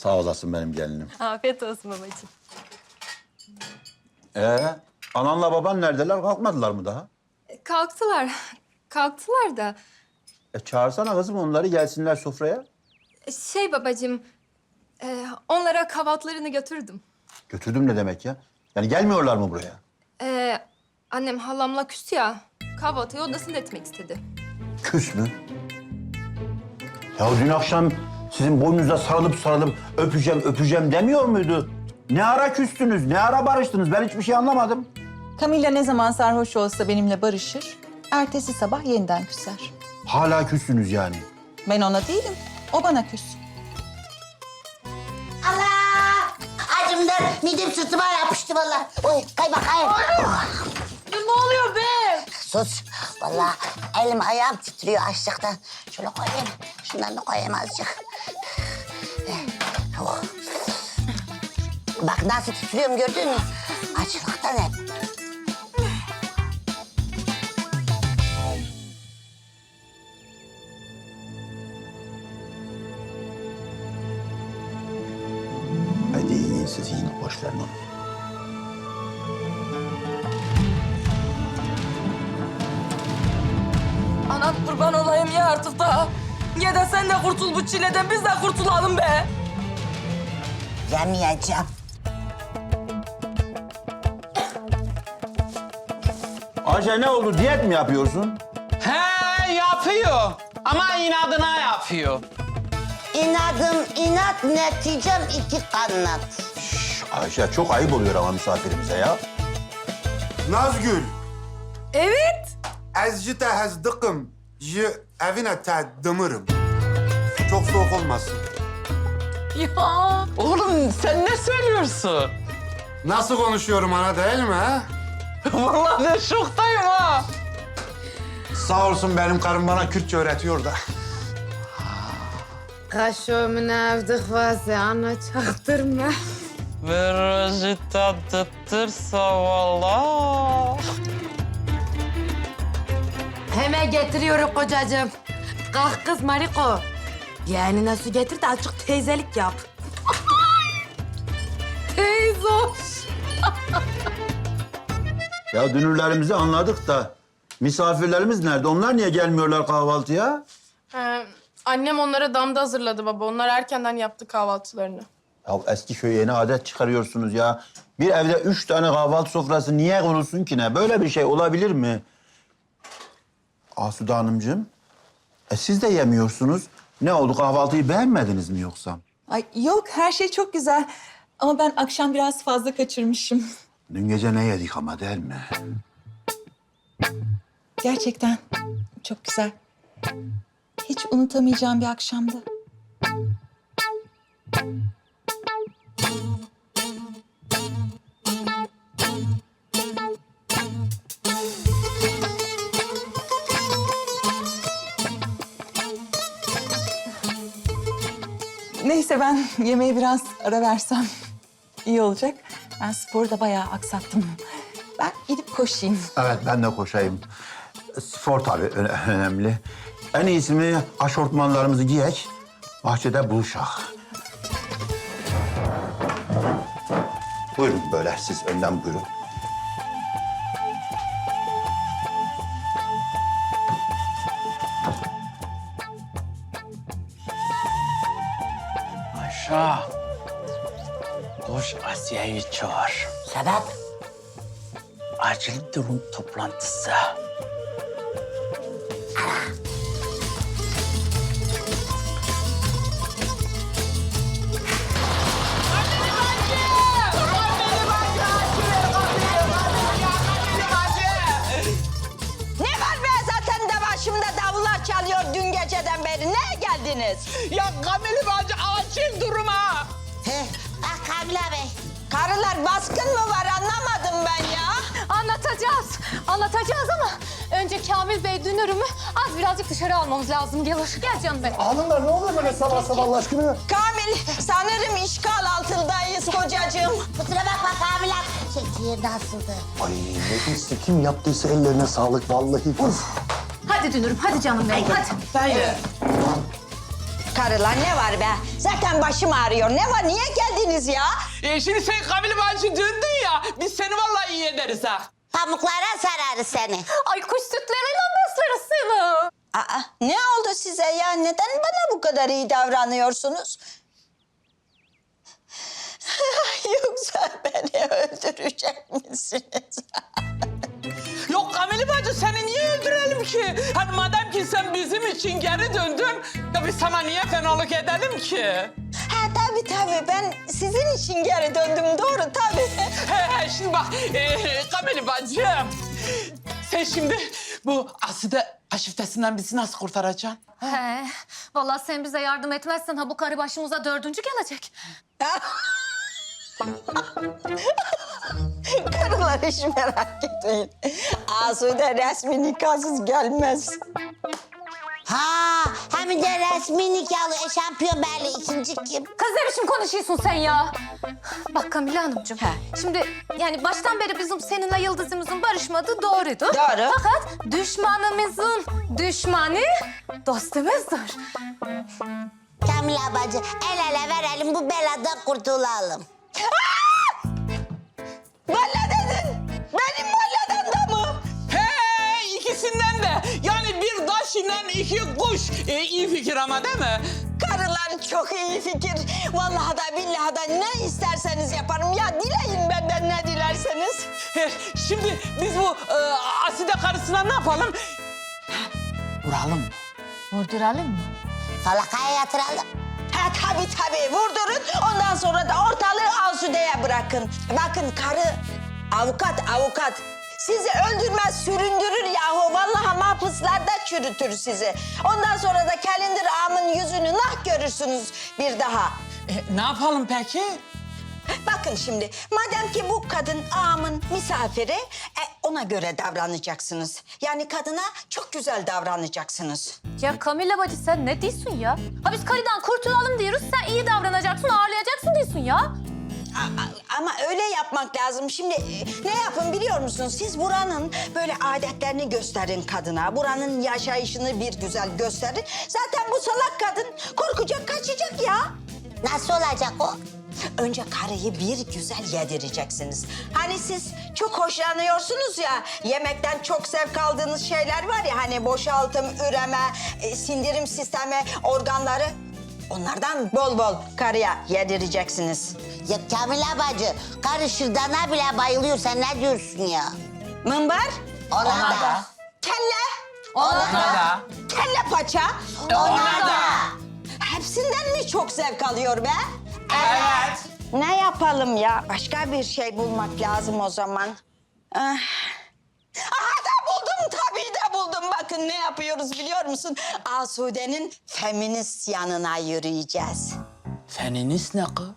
Sağ olasın benim gelinim. Afiyet olsun babacığım. Ee, ananla baban neredeler? Kalkmadılar mı daha? Kalktılar. Kalktılar da. E çağırsana kızım onları gelsinler sofraya. Şey babacığım, e, onlara kahvaltılarını götürdüm. Götürdüm ne demek ya? Yani gelmiyorlar mı buraya? E, annem halamla küstü ya. Kahvaltıyı odasında etmek istedi. Küs mü? Ya dün akşam sizin boynunuza sarılıp sarılıp öpeceğim öpeceğim demiyor muydu? Ne ara küstünüz, ne ara barıştınız? Ben hiçbir şey anlamadım. Camilla ne zaman sarhoş olsa benimle barışır. Ertesi sabah yeniden küser. Hala küssünüz yani. Ben ona değilim. O bana küs. Allah! Acımdan midem sırtıma yapıştı vallahi. Oy kay bakayım. Ne oluyor be? Sus. Vallahi elim ayağım titriyor açlıktan. Şöyle koyayım. Şundan da koyayım azıcık. Bak nasıl titriyorum gördün mü? Açlıktan hep. Hadi yiyin siz yiyin, boş. Anan kurban olayım ya artık da. Ya da sen de kurtul bu çileden biz de kurtulalım be. Yemeyeceğim. Ayşe ne oldu? Diyet mi yapıyorsun? He yapıyor. Ama inadına yapıyor. İnadım inat, neticem iki kanat. Şş, Ayşe çok ayıp oluyor ama misafirimize ya. Nazgül, Evet. ez ji te hez dikim, ji evine te dimirim. Çok soğuk olmasın. Ya. Oğlum sen ne söylüyorsun? Nasıl konuşuyorum ana değil mi ha? Vallahi ben şoktayım ha. Sağ olsun benim karım bana Kürtçe öğretiyor da. Kaşığımın evdik vazı ana çaktırma. Verajita tıttırsa valla. Hemen getiriyorum kocacığım. Kalk kız Mariko. Yani nasıl getir de azıcık teyzelik yap. Teyze hoş. Ya dünürlerimizi anladık da misafirlerimiz nerede? Onlar niye gelmiyorlar kahvaltıya? Ee, annem onlara damda hazırladı baba. Onlar erkenden yaptı kahvaltılarını. Ya eski köye yeni adet çıkarıyorsunuz ya. Bir evde üç tane kahvaltı sofrası niye konulsun ki ne? Böyle bir şey olabilir mi? Asude Hanımcığım, e siz de yemiyorsunuz. Ne oldu kahvaltıyı beğenmediniz mi yoksa? Ay yok her şey çok güzel. Ama ben akşam biraz fazla kaçırmışım. Dün gece ne yedik ama değil mi? Gerçekten çok güzel. Hiç unutamayacağım bir akşamdı. Neyse ben yemeğe biraz ara versem iyi olacak. Ben sporu da bayağı aksattım. Ben gidip koşayım. Evet ben de koşayım. Spor tabii öne- önemli. En iyisi mi aşortmanlarımızı giyek, bahçede buluşak. Buyurun böyle siz önden buyurun. Ayşe. Asya'yı çağır. Sebep? Acil durum toplantısı. Ne var be zaten de başımda davullar çalıyor dün geceden beri. Ne geldiniz? Ya Kamil bacı acil duruma. He, ah Kamila Bey. Karılar baskın mı var anlamadım ben ya. Anlatacağız. Anlatacağız ama önce Kamil Bey dünürümü az birazcık dışarı almamız lazım gelir. Gel canım benim. Hanımlar ne oluyor böyle sabah sabah Allah aşkına? Kamil sanırım işgal altındayız kocacığım. Kusura bakma Kamila. Şey, nasıldı? Ay nefis kim yaptıysa ellerine sağlık vallahi. Uf. Hadi dünürüm, hadi canım benim, hadi. Karılar ne var be? Zaten başım ağrıyor. Ne var? Niye geldiniz ya? E, şimdi sen Kamil bacı döndün ya. Biz seni vallahi iyi ederiz ha. Pamuklara sararız seni. Ay kuş sütleriyle besleriz seni. Aa, ne oldu size ya? Neden bana bu kadar iyi davranıyorsunuz? Yoksa beni öldürecek misiniz? Kamil bacı seni niye öldürelim ki? Hani madem ki sen bizim için geri döndün, ya biz sana niye fenalık edelim ki? ha tabii tabii ben sizin için geri döndüm doğru tabii. He he şimdi bak e, Kamil bacım. Sen şimdi bu Aside aşiftesinden bizi nasıl kurtaracaksın? He, vallahi sen bize yardım etmezsen ha bu karı başımıza dördüncü gelecek. Karılar hiç merak etmeyin. Asude resmi nikahsız gelmez. Ha, hem de resmi nikahlı eşampiyon belli ikinci kim? Kız ne biçim konuşuyorsun sen ya? Bak Kamile Hanımcığım. Şimdi yani baştan beri bizim seninle Yıldız'ımızın barışmadığı doğruydu. Doğru. Fakat düşmanımızın düşmanı dostumuzdur. Kamil ablacı el ele verelim bu beladan kurtulalım. Valla dedin. Benim valladan da mı? He ikisinden de. Yani bir taş ile iki kuş. E, iyi fikir ama değil mi? Karılar çok iyi fikir. Vallahi da billahi da ne isterseniz yaparım. Ya dileyin benden ne dilerseniz. He, şimdi biz bu e, Aside karısına ne yapalım? Vuralım mı? Vurduralım mı? Falakaya yatıralım. Ha tabii tabii vurdurun. Ondan sonra da Asude'ye bırakın. Bakın karı avukat avukat. Sizi öldürmez süründürür yahu. Vallahi mahpuslarda çürütür sizi. Ondan sonra da Kalender ağamın yüzünü nah görürsünüz bir daha. E, ne yapalım peki? Bakın şimdi madem ki bu kadın ağamın misafiri e, ona göre davranacaksınız. Yani kadına çok güzel davranacaksınız. Ya Kamile bacı sen ne diyorsun ya? Ha biz karıdan kurtulalım diyoruz. Sen iyi davranacaksın, ağırlayacaksın diyorsun ya. A- a- Ama öyle yapmak lazım. Şimdi e, ne yapın biliyor musunuz? Siz buranın böyle adetlerini gösterin kadına. Buranın yaşayışını bir güzel gösterin. Zaten bu salak kadın korkacak, kaçacak ya. Nasıl olacak o? Önce karıyı bir güzel yedireceksiniz. Hani siz çok hoşlanıyorsunuz ya, yemekten çok zevk aldığınız şeyler var ya... ...hani boşaltım, üreme, e, sindirim sistemi, organları... Onlardan bol bol karıya yedireceksiniz. Ya Kamil bacı, karı şırdana bile bayılıyor. Sen ne diyorsun ya? Mımbar, Ona, da. kelle, Ona da. kelle paça. Ona da. Hepsinden mi çok zevk alıyor be? Evet. Ne yapalım ya? Başka bir şey bulmak lazım o zaman. Ah. Aha da buldum tabii de buldum. Bakın ne yapıyoruz biliyor musun? Asude'nin feminist yanına yürüyeceğiz. Feminist ne kız?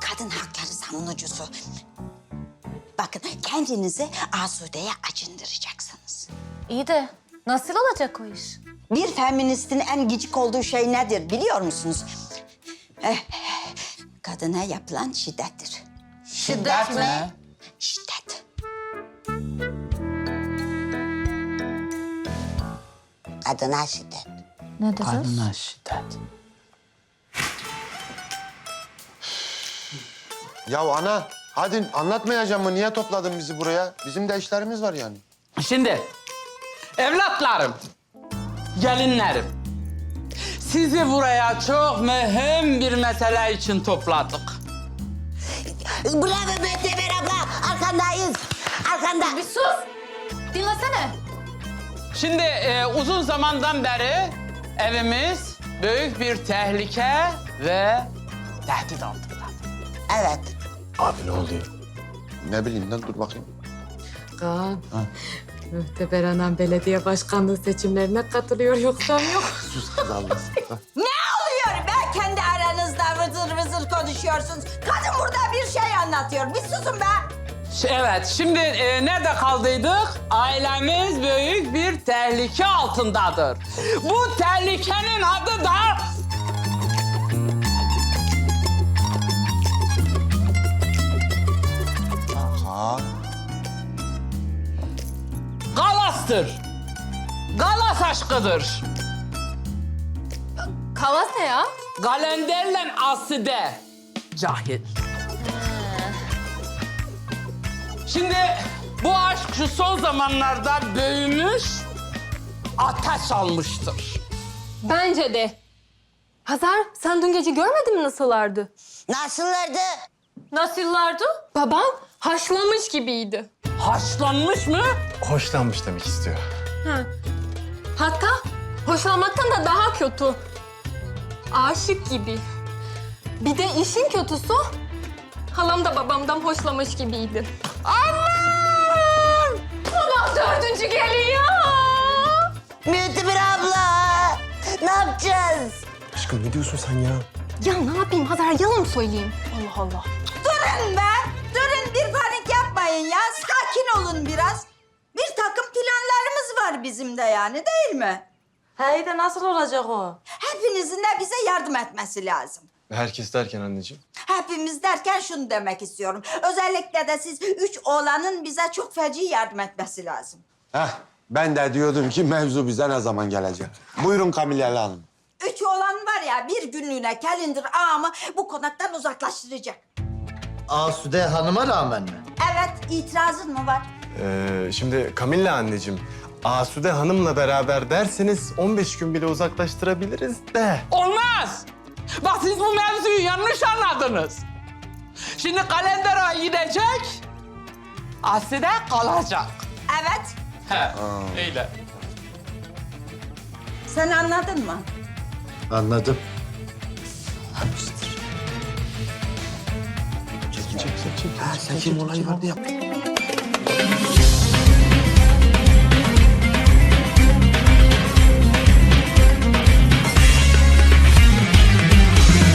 Kadın hakları savunucusu. Bakın kendinizi Asude'ye acındıracaksınız. İyi de nasıl olacak o iş? Bir feministin en gıcık olduğu şey nedir biliyor musunuz? Eh, kadına yapılan şiddettir. Şiddet mi? Kadına şiddet. Ne dedin? Kadına şiddet. Ya ana hadi anlatmayacağım mı? Niye topladın bizi buraya? Bizim de işlerimiz var yani. Şimdi evlatlarım, gelinlerim. Sizi buraya çok mühim bir mesele için topladık. Bravo Mühteber abla. Arkandayız. Arkanda. Bir sus! Dinlesene. Şimdi e, uzun zamandan beri evimiz büyük bir tehlike ve tehdit altında. Evet. Abi ne oluyor? Ne bileyim lan dur bakayım. Kaan. Mühteber Anam belediye başkanlığı seçimlerine katılıyor yoksa yok. Sus kız Allah. Ne oluyor be? Kendi aranızda vızır vızır konuşuyorsunuz. Kadın burada bir şey anlatıyor. Bir susun be. Evet, şimdi e, nerede kaldıydık? Ailemiz büyük bir tehlike altındadır. Bu tehlikenin adı da... Ha? Galas'tır. Galas aşkıdır. Kavas ne ya? Kalenderle Aside. Cahil. Şimdi bu aşk şu son zamanlarda büyümüş, ateş almıştır. Bence de. Hazar sen dün gece görmedin mi nasıllardı? Nasıllardı? Nasıllardı? Babam haşlamış gibiydi. Haşlanmış mı? Hoşlanmış demek istiyor. Hatta hoşlanmaktan da daha kötü. Aşık gibi. Bir de işin kötüsü halam da babamdan hoşlamış gibiydi. Aman! Ulan dördüncü geliyor. Mütebir abla. Ne yapacağız? Aşkım ne diyorsun sen ya? Ya ne yapayım Hazar yalan mı söyleyeyim? Allah Allah. Durun be. Durun bir panik yapmayın ya. Sakin olun biraz. Bir takım planlarımız var bizim de yani değil mi? Hey de nasıl olacak o? Hepinizin de bize yardım etmesi lazım. Herkes derken anneciğim. Hepimiz derken şunu demek istiyorum. Özellikle de siz üç oğlanın bize çok feci yardım etmesi lazım. Heh, ben de diyordum ki mevzu bize ne zaman gelecek? Buyurun Kamilyalı Hanım. Üç oğlan var ya bir günlüğüne Kelindir ağamı bu konaktan uzaklaştıracak. Asude Hanım'a rağmen mi? Evet itirazın mı var? Ee, şimdi Kamilla anneciğim, Asude Hanım'la beraber derseniz 15 gün bile uzaklaştırabiliriz de. Olmaz. Bak siz bu mevzuyu yanlış anladınız. Şimdi kalender ay gidecek, Aside kalacak. Evet. He, öyle. Sen anladın mı? Anladım. Çek, çek, çek. Ha, sen kim olayı vardı ya.